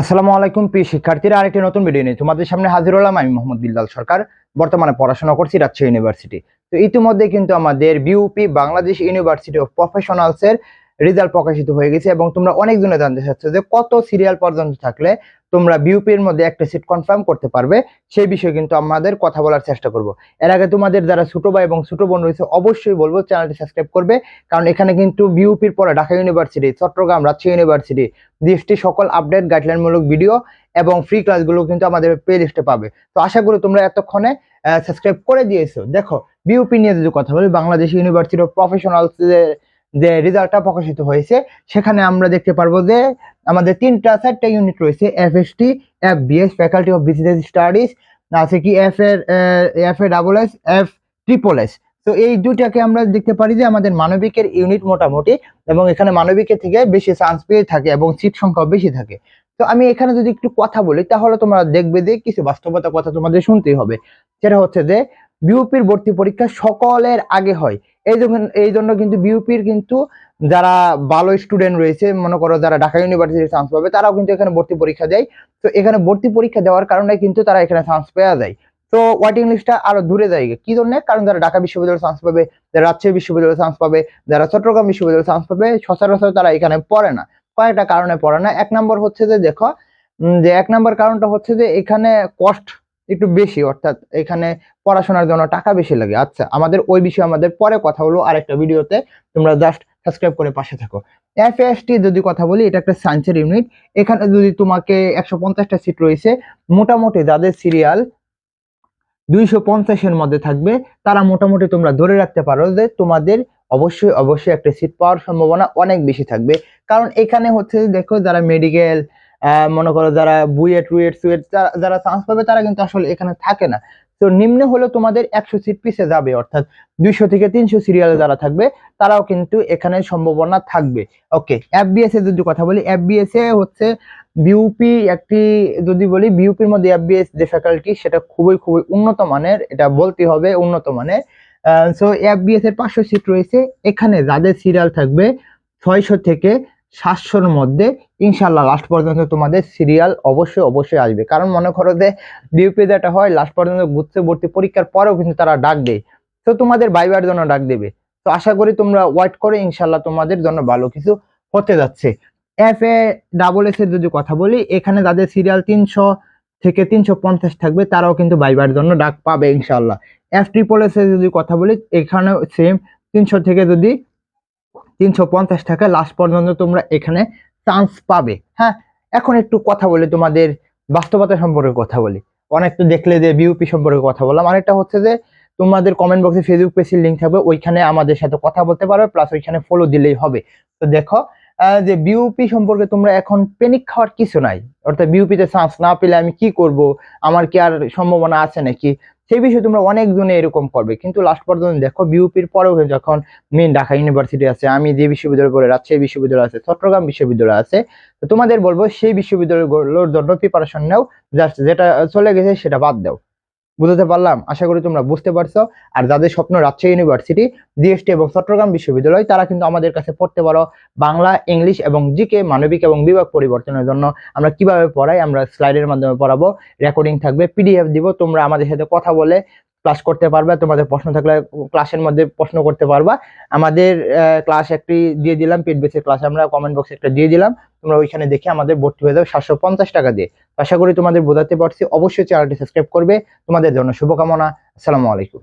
আসসালামু আলাইকুম, প্রিয় শিক্ষার্থীরা, আরেকটি নতুন ভিডিও নিয়ে তোমাদের সামনে হাজির হলাম আমি মোহাম্মদ বিল্লাল সরকার। বর্তমানে পড়াশোনা করছি রাজশাহী ইউনিভার্সিটি তো ইতিমধ্যে কিন্তু আমাদের BUP Bangladesh University of Professionals এর রেজাল্ট প্রকাশিত হয়ে গেছে এবং তোমরা অনেক জনে জানতে চাচ্ছ যে কত সিরিয়াল পর্যন্ত থাকলে তোমরা বিউপির মধ্যে একটা সিট কনফার্ম করতে পারবে, সেই বিষয়ে কিন্তু আমাদের কথা বলার চেষ্টা করব। এর আগে তোমাদের যারা ছোট ভাই এবং ছোট বোন রয়েছে, অবশ্যই বলব চ্যানেলটি সাবস্ক্রাইব করবে, কারণ এখানে কিন্তু বিউপির পরে Dhaka University Chittagong, Rajshahi University GST সকল আপডেট গাইডলাইনমূলক ভিডিও এবং ফ্রি ক্লাসগুলো কিন্তু আমাদের প্লে লিস্টে পাবে। তো আশা করি তোমরা এতক্ষণে সাবস্ক্রাইব করে দিয়েছ। দেখো বিউপি নিয়ে যদি কথা বলি, বাংলাদেশ ইউনিভার্সিটি অফ প্রফেশনালস যে রেজাল্টটা প্রকাশিত হয়েছে, সেখানে আমরা দেখতে পারব যে আমাদের তিনটা চারটা ইউনিট রয়েছে F S T F BS faculty of business studies আছে কি এফ এর F A double S F triple S তো এই দুটাকে আমরা দেখতে পারি যে আমাদের মানবিকের ইউনিট মোটামুটি এবং এখানে মানবিকের থেকে বেশি চান্স পেয়ে থাকে এবং সিট সংখ্যা বেশি থাকে। তো আমি এখানে যদি একটু কথা বলি, তাহলে তোমরা দেখবে যে কিছু বাস্তবতা কথা তোমাদের শুনতেই হবে। সেটা হচ্ছে যে বিউপির ভর্তি পরীক্ষা সকলের আগে হয়। এই জন্য এই জন্য কিন্তু বিউপির কিন্তু যারা ভালো স্টুডেন্ট রয়েছে, মনে করো যারা ঢাকা ইউনিভার্সিটি চান্স পাবে, তারাও কিন্তু এখানে ভর্তি পরীক্ষা দেয়। তো এখানে ভর্তি পরীক্ষা দেওয়ার কারণে কিন্তু তারা এখানে চান্স পেয়ে যায়। তো ওয়েটিং লিস্টটা আরও দূরে যায় কি জন্য? কারণ যারা ঢাকা বিশ্ববিদ্যালয়ে চান্স পাবে, যারা রাজশাহী বিশ্ববিদ্যালয়ে চান্স পাবে, যারা চট্টগ্রাম বিশ্ববিদ্যালয়ে চান্স পাবে, সচরাচর তারা এখানে পড়ে না। কয়েকটা কারণে পড়ে না। এক নম্বর হচ্ছে যে, দেখো যে এক নম্বর কারণটা হচ্ছে যে, এখানে কস্ট একটু বেশি, অর্থাৎ এখানে পড়াশোনার জন্য টাকা বেশি লাগে। আচ্ছা আমাদের ওই বিষয়ে আমাদের পরে কথা হলো আরেকটা ভিডিওতে। তোমরা জাস্ট সাবস্ক্রাইব করে পাশে থাকো। এফএসটি যদি কথা বলি, এটা একটা সায়েন্সের ইউনিট এখানে যদি তোমাকে একশো পঞ্চাশটা সিট রয়েছে, মোটামুটি যাদের সিরিয়াল দুইশো পঞ্চাশের মধ্যে থাকবে, তারা মোটামুটি তোমরা ধরে রাখতে পারো যে তোমাদের অবশ্যই অবশ্যই একটা সিট পাওয়ার সম্ভাবনা অনেক বেশি থাকবে। কারণ এখানে হচ্ছে দেখো, যারা মেডিকেল মনে করো যারা বুয়েট, রুয়েট, সুয়েট যারা- চান্স পাবে, তারা কিন্তু আসলে এখানে থাকে না। তো নিম্নে হলে তোমাদের একশো সিট পিছে যাবে, অর্থাৎ দুইশো থেকে তিনশো সিরিয়ালে যারা থাকবে, তারাও কিন্তু এখানে সম্ভাবনা থাকবে। ওকে এফবিএস এর যদি কথা বলি এফবিএস এ হচ্ছে বিউপি একটি, যদি বলি বিউপির মধ্যে এফবিএস যে ফ্যাকাল্টি সেটা খুবই খুবই উন্নত মানের, এটা বলতে হবে উন্নত মানের। সো এফবিএস এর পাঁচশো সিট রয়েছে। এখানে যাদের সিরিয়াল থাকবে, ছয়শো থেকে সাতশোর মধ্যে ইনশাল্লাহ লাস্ট পর্যন্ত তোমাদের সিরিয়াল অবশ্যই অবশ্যই আসবে। কারণ মনে করো যে বিউপি যেটা হয় লাস্ট পর্যন্ত গুচ্ছে ভর্তি পরীক্ষার পরেও কিন্তু তারা ডাক দেয়। তো তোমাদের বাইবার জন্য ডাক দেবে। তো আশা করি তোমরা ওয়েট করে ইনশাল্লাহ তোমাদের জন্য ভালো কিছু হতে যাচ্ছে। এফ এ ডাবল এস এর যদি কথা বলি, এখানে যাদের সিরিয়াল তিনশো থেকে তিনশো পঞ্চাশ থাকবে, তারাও কিন্তু বাইবার জন্য ডাক পাবে ইনশাল্লাহ এফ ট্রিপল এস এর যদি কথা বলি এখানে সেম তিনশো থেকে যদি তিনশো পঞ্চাশ টাকা লাস্ট পর্যন্ত তোমরা এখানে চান্স পাবে। হ্যাঁ এখন একটু কথা বলি তোমাদের বাস্তবতা সম্পর্কে কথা বলি। অনেক তো দেখলে যে বিউপি সম্পর্কে কথা বললাম। আরেকটা হচ্ছে যে তোমাদের কমেন্ট বক্সে ফেসবুক পেজের লিঙ্ক থাকবে। ওইখানে আমাদের সাথে কথা বলতে পারবে প্লাস ওইখানে ফলো দিলেই হবে। তো দেখো যে বিউপি সম্পর্কে তোমরা এখন পেনিক খাওয়ার কিছু নাই। অর্থাৎ বিউপিতে চান্স না পেলে আমি কি করব? আমার কি আর সম্ভাবনা আছে নাকি? সেই বিষয়ে তোমরা অনেকজনে এরকম করবে। কিন্তু লাস্ট পর্যন্ত দেখো বিউপির পরেও যখন মেন ঢাকা ইউনিভার্সিটি আছে, আমি যে বিশ্ববিদ্যালয় পড়ে রাজশাহী বিশ্ববিদ্যালয় আছে, চট্টগ্রাম বিশ্ববিদ্যালয় আছে, তো তোমাদের বলব সেই বিশ্ববিদ্যালয়গুলোর জন্য প্রিপারেশন নেও জাস্ট যেটা চলে গেছে সেটা বাদ দাও। বুঝতে পারলাম? আশা করি তোমরা বুঝতে পারছ। আর যাদের স্বপ্ন রাজশাহী ইউনিভার্সিটি জিএসটি এবং চট্টগ্রাম বিশ্ববিদ্যালয়, তারা কিন্তু আমাদের কাছে পড়তে পারো বাংলা, ইংলিশ এবং জিকে, মানবিক এবং বিভাগ পরিবর্তনের জন্য। আমরা কীভাবে পড়াই? আমরা স্লাইডের মাধ্যমে পড়াবো। রেকর্ডিং থাকবে পিডিএফ দিব। তোমরা আমাদের সাথে কথা বলে ক্লাস করতে পারবে, তোমাদের প্রশ্ন থাকলে ক্লাসের মধ্যে প্রশ্ন করতে পারবা। আমাদের ক্লাস একটি দিয়ে দিলাম পেট বেসের ক্লাস আমরা কমেন্ট বক্সে একটা দিয়ে দিলাম। তোমরা ওইখানে দেখে আমাদের ভর্তি হয়ে যাবে সাতশো পঞ্চাশ টাকা দিয়ে। আশা করি তোমাদের বোঝাতে পারছি। অবশ্যই চ্যানেলটি সাবস্ক্রাইব করবে। তোমাদের জন্য শুভকামনা। আসসালামু আলাইকুম।